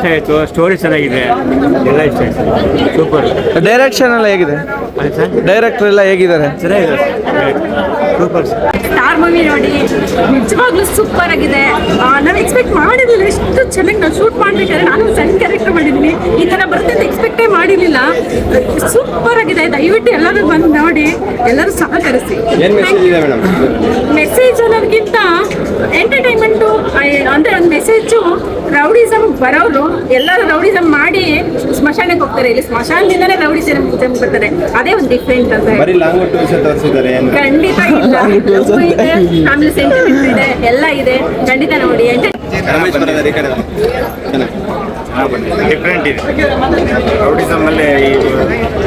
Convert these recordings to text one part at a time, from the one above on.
ಇಷ್ಟ ಆಯಿತು ಸ್ಟೋರಿ ಚೆನ್ನಾಗಿದೆ. ಎಲ್ಲ ಇಷ್ಟ ಆಯಿತು. ಸೂಪರ್ ಡೈರೆಕ್ಷನ್ ಎಲ್ಲ ಹೇಗಿದೆ? ಡೈರೆಕ್ಟರ್ ಎಲ್ಲ ಹೇಗಿದ್ದಾರೆ? ಚೆನ್ನಾಗಿದೆ ಸೂಪರ್ ಸ್ಟಾರ್ ಮೂವಿ ನೋಡಿ. ನಿಜವಾಗ್ಲೂ ಸೂಪರ್ ಆಗಿದೆ. ನಾನು ಎಕ್ಸ್ಪೆಕ್ಟ್ ಮಾಡಿರಲಿಲ್ಲ. ಎಷ್ಟು ಚೆನ್ನಾಗಿ ನಾನು ಶೂಟ್ ಮಾಡ್ಬೇಕಾದ್ರೆ ನಾನು ಸಣ್ಣ ಕ್ಯಾರೆಕ್ಟರ್ ಮಾಡಿದ್ದೀನಿ. ಈ ಥರ ಬರುತ್ತೆ ಅಂತ ಎಕ್ಸ್ಪೆಕ್ಟೇ ಮಾಡಿರಲಿಲ್ಲ. ಸೂಪರ್ ಆಗಿದೆ. ದಯವಿಟ್ಟು ಎಲ್ಲರೂ ಬಂದು ನೋಡಿ. ಎಲ್ಲರೂ ಸಹಕರಿಸಿ. ಮೆಸೇಜ್ ಅನ್ನೋದಕ್ಕಿಂತ ಎಂಟರ್ಟೈನ್ಮೆಂಟು ಅಂದರೆ ಒಂದು ಮೆಸೇಜು ರೌಡಿಸಮ್ ಬರೋರು ಎಲ್ಲರೂ ರೌಡಿಸಮ್ ಮಾಡಿ ಸ್ಮಶಾನಕ್ಕೆ ಹೋಗ್ತಾರೆ. ಇಲ್ಲಿ ಸ್ಮಶಾನದಿಂದಲೇ ರೌಡಿಸಮ್ ಬರ್ತಾರೆ ಅದೇ ಒಂದು ಡಿಫ್ರೆಂಟ್ ಅಂತ. ಖಂಡಿತ ಇಲ್ಲ. ಇದೆ ಫ್ಯಾಮಿಲಿ ಸೆಂಟಿಮೆಂಟ್ ಇದೆ ಎಲ್ಲ ಇದೆ. ಖಂಡಿತ ನೋಡಿ ಡಿಫ್ರೆಂಟ್ ಇದೆ. ರೌಡಿಸಮ್ ಅಲ್ಲಿ ಈ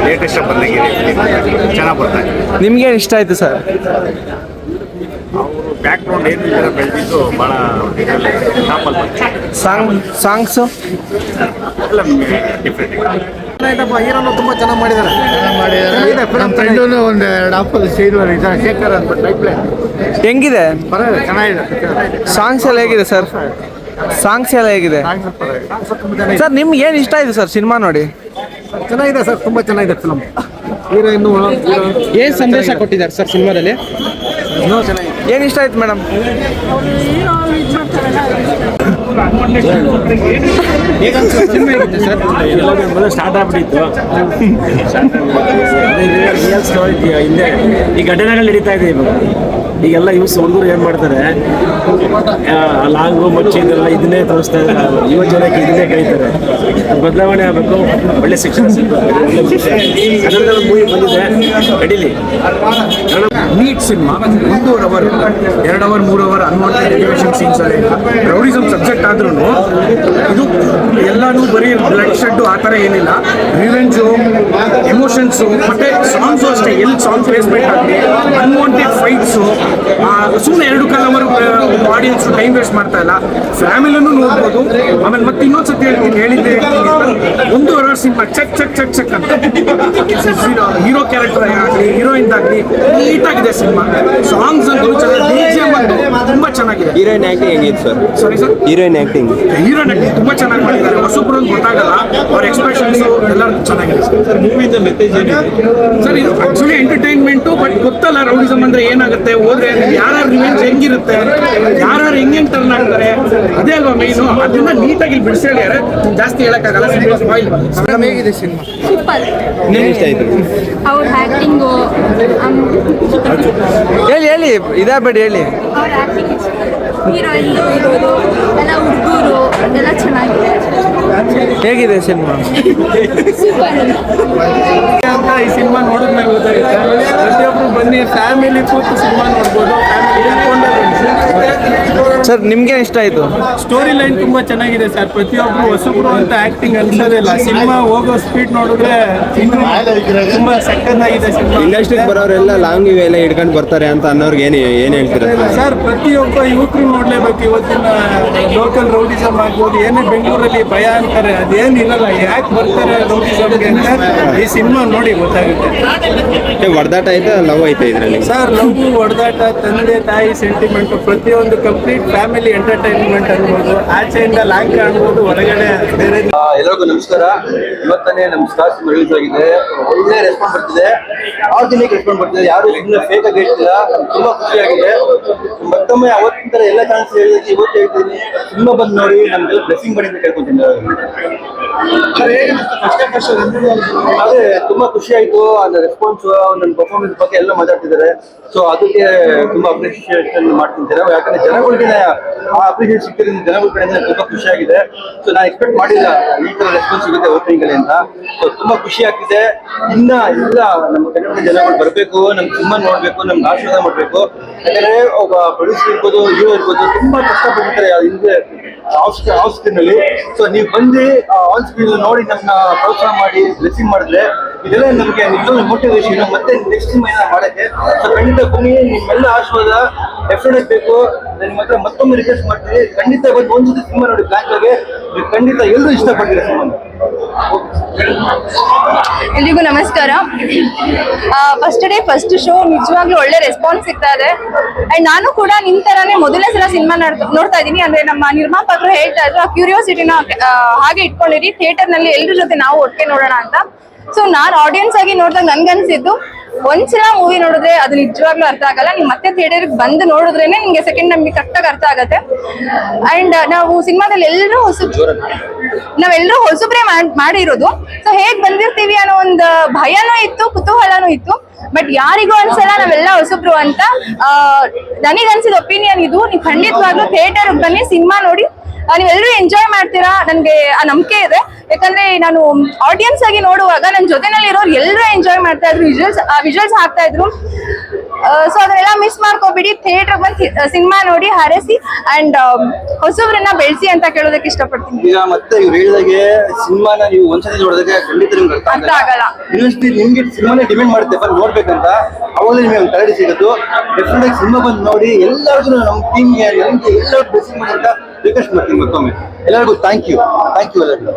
ಲೇಟೆಸ್ಟ್ ಬಂದಿದೆ ಚೆನ್ನಾಗಿ ಬರ್ತಾರೆ ನಿಮ್ಗೇನು ಇಷ್ಟ ಆಯ್ತು ಸರ್? ಅವರು ಬ್ಯಾಕ್ ಗ್ರೌಂಡ್ ಏನಿಲ್ಲ ಬೆಳೆದಿದ್ದು ಭಾಳ ಸಾಂಗ್ ಸಾಂಗ್ಸು ಎಲ್ಲ ಡಿಫ್ರೆಂಟ್ ಹೀರೋನು ತುಂಬಾ ಚೆನ್ನಾಗಿ ಮಾಡಿದ್ದಾರೆ ನಮ್ಮ ಫ್ರೆಂಡು ಒಂದು ಎರಡು ಆಪಲ್ ಶೇಖರ್ ಅಂತ ಟೈಪ್ ಹೆಂಗಿದೆ? ಪರವಾಗಿಲ್ಲ ಚೆನ್ನಾಗಿದೆ ಸಾಂಗ್ಸ್ ಎಲ್ಲ ಹೇಗಿದೆ ಸರ್ ಸಾಂಗ್ಸ್ ಎಲ್ಲ ಹೇಗಿದೆ? ಸರ್ ನಿಮ್ಗೆ ಏನು ಇಷ್ಟ ಇದೆ ಸರ್ ಸಿನಿಮಾ ನೋಡಿ? ಚೆನ್ನಾಗಿದೆ ಸರ್ ತುಂಬಾ ಚೆನ್ನಾಗಿದೆ ಫಿಲಮ್ ಹೀರೋಯಿನ್ ಏನು ಸಂದೇಶ ಕೊಟ್ಟಿದ್ದಾರೆ ಸರ್ ಸಿನಿಮಾದಲ್ಲಿ ಏನು ಇಷ್ಟ ಆಯ್ತು ಮೇಡಮ್ ಮೊದಲು ಸ್ಟಾರ್ಟ್ ಆಗ್ಬಿಟ್ಟಿತ್ತು. ರಿಯಲ್ ಸ್ಟೋರಿ ಹಿಂದೆ ಈ ಘಟನೆಗಳು ನಡೀತಾ ಇದೆ ಇವಾಗ. ಈಗೆಲ್ಲ ಯೂಸ್ ಹುಡುಗರು ಏನು ಮಾಡ್ತಾರೆ? ಲಾಂಗು, ಮಚ್ಚಿ ಇದೆಲ್ಲ ಇದನ್ನೇ ತೋರಿಸ್ತಾ ಇದ್ದಾರೆ. ಯುವ ಜನಕ್ಕೆ ಇದನ್ನೇ ಕರೀತಾರೆ. ಬದಲಾವಣೆ ಆಗಬೇಕು, ಒಳ್ಳೆ ಶಿಕ್ಷಣ ಸಿಗಬೇಕು. ಮೂವಿ ಬಂದಿದೆ ಕಡಿಲಿ ನೀಟ್ ಸಿನಿಮಾ, ಒಂದು ಅವರ್ ಎರಡು ಅವರ್ ಮೂರು ಅವರ್ ಅನ್ವಾಂಟೆಡ್ ಸೀನ್ಸ್ ಅಲ್ಲಿ ರೌಡಿಸಮ್ ಸಬ್ಜೆಕ್ಟ್ ಆದ್ರೂ ಇದು ಎಲ್ಲಾನು ಬರೀ ಬ್ಲಡ್ ಶೆಡ್ ಆ ಥರ ಏನಿಲ್ಲ. ರಿವೆಂಜು ಎಮೋಷನ್ಸು ಮತ್ತೆ ಸಾಂಗ್ಸು ಅಷ್ಟೇ. ಎಲ್ಲಿ ಸಾಂಗ್ ಪ್ಲೇಸ್ಮೆಂಟ್ ಆಗಲಿ ಸುಮ್ಮನೆ ಎರಡು ಕಾಲವರು Audience time waste ಮಾಡ್ತಾ ಇಲ್ಲ. ಫ್ಯಾಮಿಲಿನೂ ನೋಡ್ಬೋದು. ಆಮೇಲೆ ಮತ್ತೆ ಇನ್ನೊಂದು ಸತಿ ಹೇಳ್ತೀನಿ ಹೇಳಿದ್ದೆ. ಒಂದು ಅವರ್ ಸಿನಿಮಾ ಚಕ್ ಚಕ್ ಚೆಕ್ ಚೆಕ್ ಅಂತ. ಹೀರೋ ಕ್ಯಾರೆಕ್ಟರ್ ಆಗಲಿ ಹೀರೋಯಿನ್ ಆಗಲಿ ನೀಟಾಗಿದೆ ಸಿನಿಮಾ. ಸಾಂಗ್ಸ್ ಅಂತೂ ಚೆನ್ನಾಗಿ ತುಂಬಾ ಚೆನ್ನಾಗಿದೆ. ಹೀರೋಯಿನ್ ಆಕ್ಟಿಂಗ್ ಹೆಂಗಿತ್ತು sir sorry sir heroine acting heroine acting ತುಂಬಾ ಚೆನ್ನಾಗಿ ಮಾಡಿದ್ದಾರೆ. ಹೊಸಬ್ರು ಅಂತ ಗೊತ್ತಾಗಲ್ಲ. ಅವ್ರ ಎಕ್ಸ್ಪ್ರೆಷನ್ಸ್ ಎಲ್ಲ ಚೆನ್ನಾಗಿದೆ. ಸರ್ ಮೂವಿಯಿಂದ ಮೆಸೇಜ್ ಸರ್ ಇದು ಆಕ್ಚುಲಿ ಎಂಟರ್ಟೈನ್ಮೆಂಟು ಬಟ್ ಗೊತ್ತಲ್ಲ ರೌಡಿಸಮ್ ಅಂದ್ರೆ ಏನಾಗುತ್ತೆ? ಹೋದ್ರೆ ಯಾರ್ಯಾರು ರಿವೆಂಜ್ ಹೆಂಗಿರುತ್ತೆ? ಯಾರ್ಯಾರು ಹೆಂಗೆ ಟರ್ನ್ ಆಗ್ತಾರೆ? ಅದೇ ಅಲ್ವಾ ಮೈನು ಅದನ್ನ ನೀಟಾಗಿ ಬಿಡಿಸಿ ಹೇಳ್ಯಾರ ಜಾಸ್ತಿ ಹೇಳಕ್ಕಾಗಲ್ಲ ಸಿನಿಮಾ ಸ್ಪಾಯಿಲ್ ಹೇಗಿದೆ ಸಿನಿಮಾ? ಸೂಪರ್. ಏನು ಇಷ್ಟ ಆಯ್ತು? ಅವ್ರ ಆ್ಯಕ್ಟಿಂಗು ಹೇಳಿ ಹೇಳಿ ಇದಾಗಬೇಡಿ ಹೇಳಿ. ಅವ್ರ ಹೀರೋಯಿನ್ ಇರೋದು ಎಲ್ಲ ಹುಡುಗರು ಎಲ್ಲ ಚೆನ್ನಾಗಿದೆ. ಹೇಗಿದೆ ಸಿನಿಮಾ? ಅಂತ ಈ ಸಿನಿಮಾ ನೋಡಿದ್ಮೇಲೆ ಗೊತ್ತಾಗುತ್ತೆ. ಪ್ರತಿಯೊಬ್ರು ಬನ್ನಿ ಫ್ಯಾಮಿಲಿ ಕೂತು ಸಿನಿಮಾ ನೋಡ್ಬೋದು ಸರ್ ನಿಮ್ಗೆ ಇಷ್ಟ ಆಯ್ತು? ಸ್ಟೋರಿ ಲೈನ್ ತುಂಬಾ ಚೆನ್ನಾಗಿದೆ ಸರ್. ಪ್ರತಿಯೊಬ್ಬರು ಹೊಸಬ್ರು ಅಂತ ಆಕ್ಟಿಂಗ್ ಅನ್ಸೋದಿಲ್ಲ. ಸಿನಿಮಾ ಹೋಗೋ ಸ್ಪೀಡ್ ನೋಡಿದ್ರೆ ಇನ್ನೂ ತುಂಬಾ ಸಕ್ಕತ್ತಾಗಿದೆ ಸಿನಿಮಾ. ಇಂಡಸ್ಟ್ರಿಗೆ ಬರೋರೆಲ್ಲ ಲಾಂಗ್ ಇವೆಲ್ಲ ಹಿಡ್ಕೊಂಡು ಬರ್ತಾರೆ ಅಂತ ಅನ್ನೋರ್ಗೆ ಏನು ಏನು ಹೇಳ್ತೀರಾ? ಸರ್ ಪ್ರತಿಯೊಬ್ಬ ಯುವಕರು ನೋಡ್ಲೇಬೇಕು. ಇವತ್ತಿನ ಲೋಕಲ್ ರೌಡಿಸಮ್ ಆಗ್ಬೋದು. ಏನೇ ಬೆಂಗಳೂರಲ್ಲಿ ಭಯ ಅಂತಾರೆ ಅದೇನು ಇರಲ್ಲ. ಯಾಕೆ ಬರ್ತಾರೆ ರೌಡಿಸಮ್ಗೆ ಅಂತ ಈ ಸಿನಿಮಾ ನೋಡಿ ಗೊತ್ತಾಗುತ್ತೆ. ಹೊಡೆದಾಟ ಐತೆ ಲವ್ ಐತೆ ಇದರಲ್ಲಿ? ಸರ್ ಲವ್ ಹೊಡೆದಾಟ ತಂದೆ ತಾಯಿ ಸೆಂಟಿಮೆಂಟ್ ಪ್ರತಿಯೊಂದು ಕಂಪ್ಲೀಟ್ ಫ್ಯಾಮಿಲಿ ಎಂಟರ್ಟೈನ್ಮೆಂಟ್ ಅನ್ಬೋದು, ಆಚೆಯಿಂದ ಲಾಂಗ್ ಕಾಣ್ಬೋದು ಒಳಗಡೆ ಬೇರೆ ಎಲ್ಲರಿಗೂ ನಮಸ್ಕಾರ. ಇವತ್ತನೇ ನಮ್ಮ ಸ್ಟಾರ್ಸ್ ರಿಲೀಸ್ ಆಗಿದೆ. ಒಳ್ಳೆ ರೆಸ್ಪಾನ್ಸ್ ಬರ್ತಿದೆ. ಆರ್ಗ್ಯಾನಿಕ್ ರೆಸ್ಪಾನ್ಸ್ ಬರ್ತಿದೆ? ಯಾರು ಇನ್ನೂ ಫೇಕ್ ಆಗಿ ಹೇಳ್ತಿಲ್ಲ. ತುಂಬಾ ಖುಷಿಯಾಗಿದೆ. ಮತ್ತೊಮ್ಮೆ ಅವತ್ತಿನ ತರ ಎಲ್ಲ ಚಾನ್ಸ್ ಹೇಳಿದ್ರೆ ಇವತ್ತು ಹೇಳ್ತೀನಿ. ತುಂಬಾ ಬಂದು ನೋಡಿ, ನಮ್ಗೆ ಬ್ಲೆಸ್ಸಿಂಗ್ ಮಾಡಿ ಅಂತ ಕೇಳ್ಕೊತೀನಿ. ಅದೇ, ತುಂಬಾ ಖುಷಿ ಆಯ್ತು. ಆ ರೆಸ್ಪಾನ್ಸ್ ನನ್ನ ಪರ್ಫಾರ್ಮೆನ್ಸ್ ಬಗ್ಗೆ ಎಲ್ಲ ಮಾತಾಡ್ತಿದ್ದಾರೆ. ಸೊ ಅದಕ್ಕೆ ತುಂಬಾ ಅಪ್ರಿಷಿಯೇಷನ್ ಮಾಡ್ತೀನಿ. ಮಾಡ್ತಿದ್ದಾರೆ ಯಾಕಂದ್ರೆ ಜನಗಳಿಗೆ ಆ ಅಪ್ರಿಷಿಯೇಟ್ ಸಿಗ್ತಿರೋದು ಜನಗಳ ಕಡೆಯಿಂದ ತುಂಬಾ ಖುಷಿಯಾಗಿದೆ. ಸೊ ನಾನು ಎಕ್ಸ್ಪೆಕ್ಟ್ ಮಾಡಿಲ್ಲ ಈ ತರ ರೆಸ್ಪಾನ್ಸ್ ಸಿಗುತ್ತೆ ಓಪನಿಂಗ್ ಅಲ್ಲಿ ಅಂತ ಸೊ ತುಂಬಾ ಖುಷಿ ಆಗ್ತಿದೆ. ಇನ್ನ ಇಲ್ಲ ನಮ್ಮ ಕನ್ನಡ ಜನಗಳು ಬರಬೇಕು, ನಮ್ಗೆ ತುಂಬಾ ನೋಡ್ಬೇಕು, ನಮ್ಗೆ ಆಶೀರ್ವಾದ ಮಾಡ್ಬೇಕು. ಯಾಕಂದ್ರೆ ಒಬ್ಬ ಪ್ರೊಡ್ಯೂಸರ್ ಇರ್ಬೋದು ಹೀರೋ ಇರ್ಬೋದು, ತುಂಬಾ ಕಷ್ಟಪಟ್ಟಿರ್ತಾರೆ ಹಿಂದೆ ಆಫ್ ಸ್ಕ್ರೀನ್ ಅಲ್ಲಿ ಸೊ ನೀವು ಬಂದು ಆನ್ ಸ್ಕ್ರೀನ್ ನೋಡಿ ನಮ್ಮ ಪ್ರೋತ್ಸಾಹ ಮಾಡಿ ಬ್ಲೆಸ್ಸಿಂಗ್ ಮಾಡಿದ್ರೆ ಇದೆಲ್ಲ ನಮಗೆ ನಿಜವಾದ ಮೋಟಿವೇಶನ್ ಮತ್ತೆ ನೆಕ್ಸ್ಟ್ ಸಿನಿಮಾ ಮಾಡಕ್ಕೆ ಸೊ ಖಂಡಿತ ಬನ್ನಿ, ನಿಮ್ಮೆಲ್ಲ ಆಶೀರ್ವಾದ ಡೆಫಿನೆಟ್ ಬೇಕು. ನಾನು ನಿಮ್ಮ ಹತ್ರ ಮತ್ತೊಮ್ಮೆ ರಿಕ್ವೆಸ್ಟ್ ಮಾಡ್ತೀನಿ. ಖಂಡಿತ ಬಂದು ಒಂದ್ಸತಿ ಸಿನಿಮಾ ನೋಡಿ ಬ್ಲಾಕ್ ಆಗಿ ನೀವು ಖಂಡಿತ ಎಲ್ಲರೂ ಇಷ್ಟಪಟ್ಟಿರೋ ಸಿನಿಮಾ? ಎಲ್ರಿಗೂ ನಮಸ್ಕಾರ. ಫಸ್ಟ್ ಡೇ ಫಸ್ಟ್ ಶೋ ನಿಜವಾಗ್ಲೂ ಒಳ್ಳೆ ರೆಸ್ಪಾನ್ಸ್ ಸಿಗ್ತಾ ಇದೆ. ಅಂಡ್ ನಾನು ಕೂಡ ನಿಮ್ ತರಾನೇ ಮೊದಲನೇ ಸಲ ಸಿನಿಮಾ ನೋಡ್ತಾ ಇದ್ದೀನಿ ಅಂದ್ರೆ ನಮ್ಮ ನಿರ್ಮಾಪಕರು ಹೇಳ್ತಾ ಇದ್ರು, ಆ ಕ್ಯೂರಿಯಾಸಿಟಿನ ಹಾಗೆ ಇಟ್ಕೊಂಡಿರಿ. ಥಿಯೇಟರ್ನಲ್ಲಿ ಎಲ್ರ ಜೊತೆ ನಾವು ಒಟ್ಟಿಗೆ ನೋಡೋಣ ಅಂತ. ಸೊ ನಾನ್ ಆಡಿಯನ್ಸ್ ಆಗಿ ನೋಡಿದಾಗ ನನ್ಗನ್ಸಿದ್ದು ಒಂದ್ಸಲ ಮೂವಿ ನೋಡಿದ್ರೆ ಅದು ನಿಜವಾಗ್ಲೂ ಅರ್ಥ ಆಗಲ್ಲ. ನೀವು ಮತ್ತೆ ಥಿಯೇಟರ್ ಬಂದು ನೋಡಿದ್ರೇನೆ ನಿಮ್ಗೆ ಸೆಕೆಂಡ್ ನಮ್ಗೆ ಕರೆಕ್ಟಾಗಿ ಅರ್ಥ ಆಗತ್ತೆ. ಅಂಡ್ ನಾವು ಸಿನಿಮಾದಲ್ಲಿ ಎಲ್ಲರೂ ಹೊಸ ನಾವೆಲ್ಲರೂ ಹೊಸಬ್ರೆ ಮಾಡ್- ಮಾಡಿರೋದು. ಸೊ ಹೇಗ್ ಬಂದಿರ್ತೀವಿ ಅನ್ನೋ ಒಂದು ಭಯನೂ ಇತ್ತು, ಕುತೂಹಲನೂ ಇತ್ತು. ಬಟ್ ಯಾರಿಗೂ ಅನ್ಸಲ್ಲ, ನಾವೆಲ್ಲ ಹೊಸಬ್ರು ಅಂತ. ನನಗನ್ಸಿದ ಒಪಿನಿಯನ್ ಇದು. ನೀವು ಖಂಡಿತವಾಗ್ಲೂ ಥಿಯೇಟರ್ ಬನ್ನಿ, ಸಿನಿಮಾ ನೋಡಿ ನೀವೆಲ್ಲರೂ ಎಂಜಾಯ್ ಮಾಡ್ತೀರಾ? ನನಗೆ ಆ ನಂಬಿಕೆ ಇದೆ. ಯಾಕಂದ್ರೆ ನಾನು ಆಡಿಯನ್ಸ್ ಆಗಿ ನೋಡುವಾಗ ನನ್ನ ಜೊತೆನಲ್ಲಿ ಇರೋರು ಎಲ್ಲರೂ ಎಂಜಾಯ್ ಮಾಡ್ತಾ ಇದ್ರು ವಿಜುವಲ್ಸ್ ವಿಜುವಲ್ಸ್ ಹಾಕ್ತಾ ಇದ್ರು. ಸೊ ಅದನ್ನೆಲ್ಲ ಮಿಸ್ ಮಾಡ್ಕೋಬಿಡಿ. ಥಿಯೇಟರ್ ಬಂದು ಸಿನಿಮಾ ನೋಡಿ ಹರಸಿ. ಅಂಡ್ ಹೊಸಬ್ರನ್ನ ಬೆಳೆಸಿ ಅಂತ ಕೇಳೋದಕ್ಕೆ ಇಷ್ಟಪಡ್ತೀನಿ. ಈಗ ಮತ್ತೆ ಇವ್ರು ಹೇಳಿದಾಗೆ ಸಿನಿಮಾನ ನೀವು ಒಂದ್ಸತಿ ನೋಡಿದಾಗ ಖಂಡಿತ ನಿಮ್ಗೆ ಅರ್ಥ ಆಗಲ್ಲ. ಇನ್ನೊಂದ್ಸತಿ ನಿಮ್ಗೆ ಸಿನಿಮಾನೇ ಡಿಮ್ಯಾಂಡ್ ಮಾಡುತ್ತೆ. ಬಂದು ನೋಡ್ಬೇಕಂತ. ಅವಾಗ ನಿಮಗೆ ಒಂದು ತರಡಿ ಸಿಗೋದು ಡೆಫಿನೆಟ್ ಆಗಿ ಸಿನಿಮಾ ಬಂದು ನೋಡಿ ಎಲ್ಲರಿಗೂ ನಮ್ಮ ಟೀಮ್ಗೆ ನಮಗೆ ಎಲ್ಲರಿಗೂ ಬ್ಲೆಸ್ಸಿಂಗ್ ಮಾಡಿ ಅಂತ ರಿಕ್ವೆಸ್ಟ್ ಮಾಡ್ತೀನಿ ಮತ್ತೊಮ್ಮೆ ಎಲ್ಲರಿಗೂ ಥ್ಯಾಂಕ್ ಯು ಥ್ಯಾಂಕ್ ಯು ಎಲ್ಲರಿಗೂ